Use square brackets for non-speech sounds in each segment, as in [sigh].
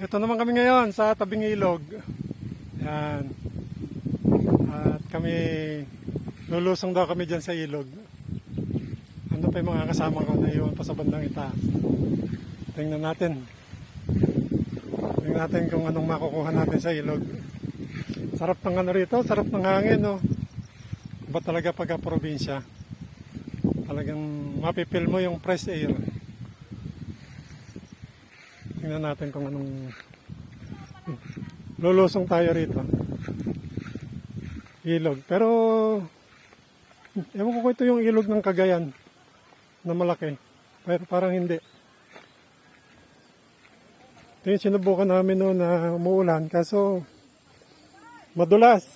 Ito naman kami ngayon sa tabing ilog. Yan. At kami, lulusong daw kami dyan sa ilog. Ano pa yung mga kasama ko na iwan pa sa bandang itaas. Tingnan natin. Tingnan natin kung anong makukuha natin sa ilog. Sarap ng ano rito, sarap ng hangin, no? Ba talaga pagka probinsya? Talagang mapipil mo yung fresh air. Tingnan natin kung anong lulusong tayo rito. Ilog. Pero ewan ko kung ito yung ilog ng Cagayan na malaki. Pero parang hindi. Ito yung sinubukan namin noon na umuulan. Kaso madulas.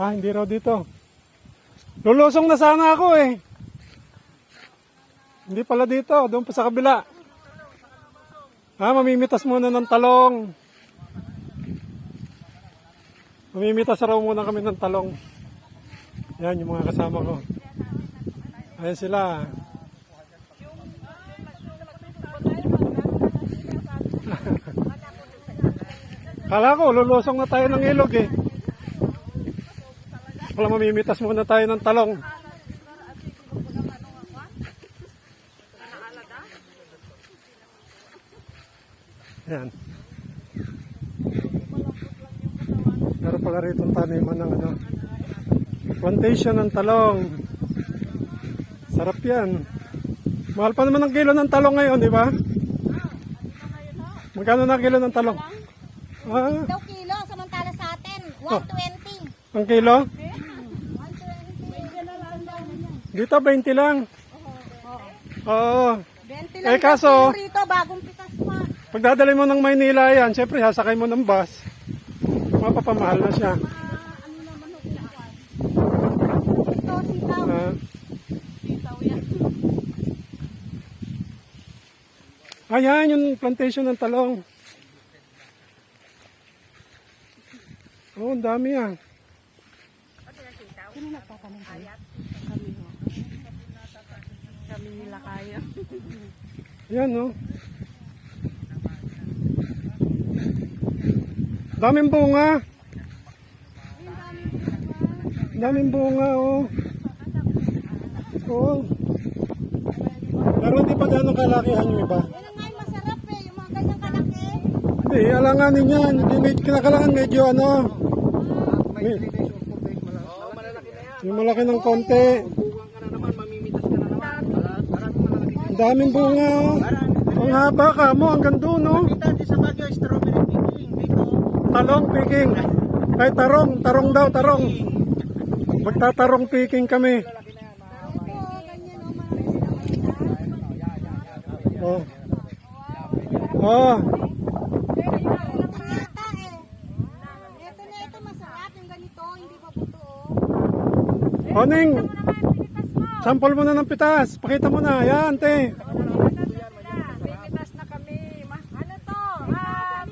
Ah, hindi raw dito. Lulusong na sana ako eh. Hindi pala dito, doon pa sa kabila. Ah, mamimitas muna ng talong. Mamimitas raw muna kami ng talong. Yan yung mga kasama ko. Ayan sila. [laughs] Kala ko, lulusong na tayo ng ilog eh. Wala mamimitas muna tayo ng talong. Yan. Meron pala rito taniman ng ano. Plantation ng talong. Sarap yan. Mahal pa naman ang kilo ng talong ngayon, di ba? Magkano na kilo ng talong? Ah, daw kilo, samantala sa atin, 120. ang kilo? 120. Dito 20 lang. Oo. 20 Eh, kaso- rito, bagong. Pagdadali mo ng Maynila yan, syempre sasakay mo ng bus. Mapapamahal na siya. Ah. Ayan, yung plantation ng talong. Oh, ang dami ah. Sino nagtatanim kayo? Kami nila kaya. Ayan, no. Daming bunga. Daming bunga, oh. Oo. Pero hindi pa gano'ng kalakihan yung iba. Yan ang nga yung masarap eh, yung mga ganyang kalaki. Hindi, alanganin yan. Hindi, med- kinakalangan medyo ano. May, yung malaki ng konti. Ang daming bunga. oh. Ang haba ka mo, hanggang doon, no? Dati sa Baguio, strawberry Talong picking. Ay, tarong. Tarong daw, tarong. Magtatarong picking kami. Oh. Oh. Ito yata eh. Ito na ito, masarap. Yung ganito, hindi pa buto oh. Oning. Sample mo na ng pitas. Pakita mo na. Yan, te. Pipitas na kami. Ano to? Ah,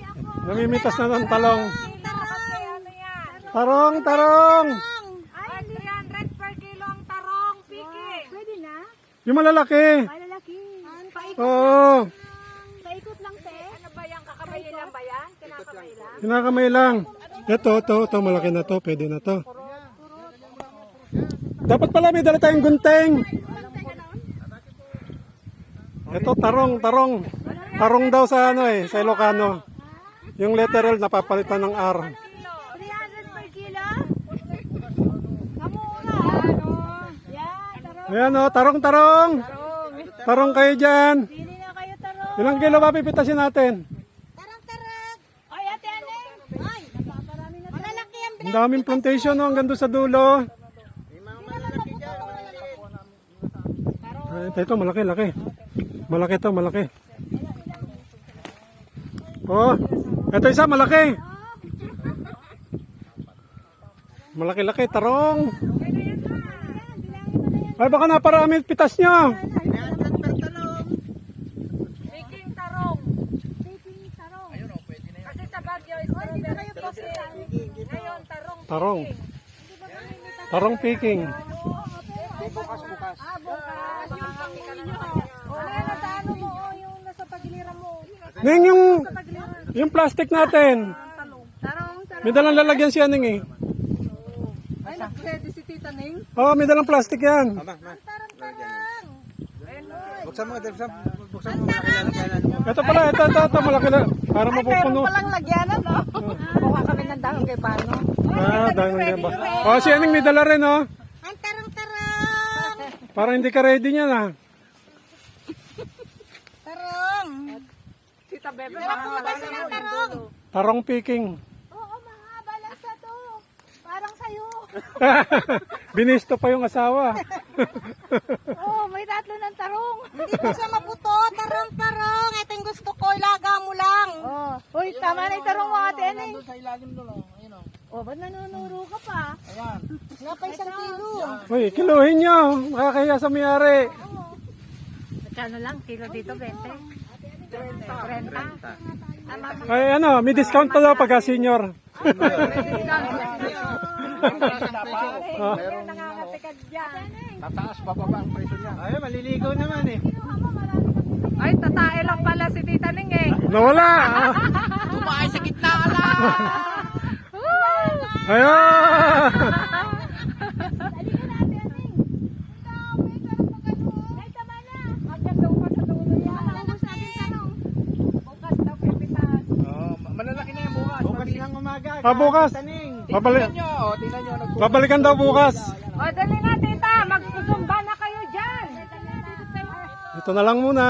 Namimitas na ng talong. Ano? Tarong, tarong. Ay, 300 per kilo ang tarong. Piki. Pwede na? Yung malalaki. Malalaki. Paikot, Oo. paikot lang, te. Ano ba yan? Kakabayin lang ba yan? Kinakamay lang? Kinakamay lang. Ito, ito, ito. Malaki na to. Pwede na to. Dapat pala may dala tayong gunting. Ito, tarong, tarong. Tarong daw sa ano eh, sa Ilocano. Yung literal napapalitan ng R. 300 per kilo? Kamura. Ano? Yan, tarong. Ayan o, tarong, tarong. Tarong kayo dyan. Pili na kayo tarong. Ilang kilo ba pipitasin natin? Tarang, tarang. Ay, ate Aneng. Ay, napaparami na. Malalaki ang Ang daming plantation no, hanggang doon sa dulo. Ay, ito, ito, malaki, laki. Malaki to, malaki. Oh, ito isa, malaki. Malaki-laki, tarong. Ay, baka naparami pitas nyo. 300 per talong. Baking tarong. Tarong. Sa picking. Bukas-bukas. Ah, bukas. Yung pang inyo. O, yan, nasa ano mo, o, yung nasa pagiliran mo. Ning yung, yung plastic natin. Tarong, tarong. May dalang lalagyan siya Ning eh. Ay, nag-ready si Tita Ning. Oo, may dalang plastic yan. Aba, ma. Tarong, tarong. Buksan mo, buksan mo. Buksan mo, na. Ito pala, ito, ito, ito, malaki na. Para mapupuno. palang lagyanan, no? Kuha kami ng dahon kay Pano. Ah, dahil hindi ba? Oh, si Aning may dala rin, oh. Ang tarong, tarong. Parang hindi ka ready niyan, ah. Tita Bebe, Pero putas na tarong. Tarong picking. Oo, mahaba lang sa to. Parang sa'yo. [laughs] Binisto pa yung asawa. [laughs] Oo, may tatlo ng tarong. Hindi po siya maputo. Tarong, tarong. Ito yung gusto ko. Ilaga mo lang. Oo. Uy, tama na yung tarong mo ate. Ano Doon sa ilalim doon, oh. Ayun, oh. Oh, ba't nanunuro ka pa? Ayan. Nga pa isang kilo. Uy, kiluhin nyo. Makakaya sa mayari. Magkano lang? Kilo dito, 20? 30. Ay, ano, may discount pa daw pagka senior. Meron Tataas, bababa ang presyo niya. Ay, maliligaw naman eh. Ay, tatae lang pala si Tita Ning eh. Nawala. [laughs] Kumain sa gitna ka lang. Ayun. Oh, malalaki na yan bukas. Bukas ng umaga. Ah, bukas. Babalik, Tingnan nyo, oh, tingnan nyo. nag- babalikan daw bukas. O, dali na, Tita. Magsusumba na kayo dyan. Ito na lang muna.